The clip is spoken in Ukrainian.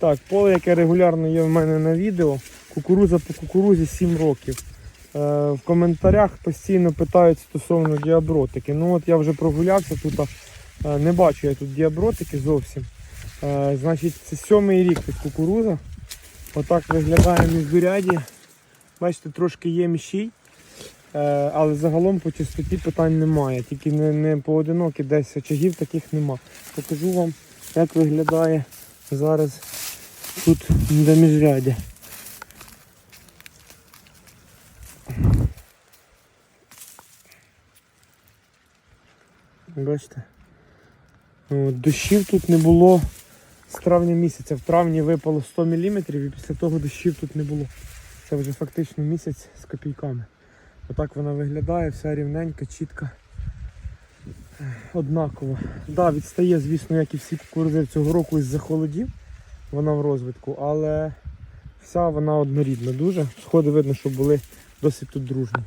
Так, поле, яке регулярно є в мене на відео. Кукуруза по кукурузі 7 років. Е, в коментарях постійно питають стосовно діабротики. Ну от я вже прогулявся тут, е, не бачу я тут діабротики зовсім. Е, значить, це сьомий рік тут кукуруза. Отак виглядає міждуряді. Бачите, трошки є міщій. Е, але загалом по чистоті питань немає. Тільки не, не поодинокі десь очагів таких нема. Покажу вам, як виглядає зараз тут де міжрядя. Бачите? Дощів тут не було з травня місяця. В травні випало 100 мм і після того дощів тут не було. Це вже фактично місяць з копійками. Отак вона виглядає, вся рівненька, чітка, однакова. Да, відстає, звісно, як і всі кукурузи цього року із-за холодів. Вона в розвитку, але вся вона однорідна дуже. Сходи видно, що були досить тут дружні.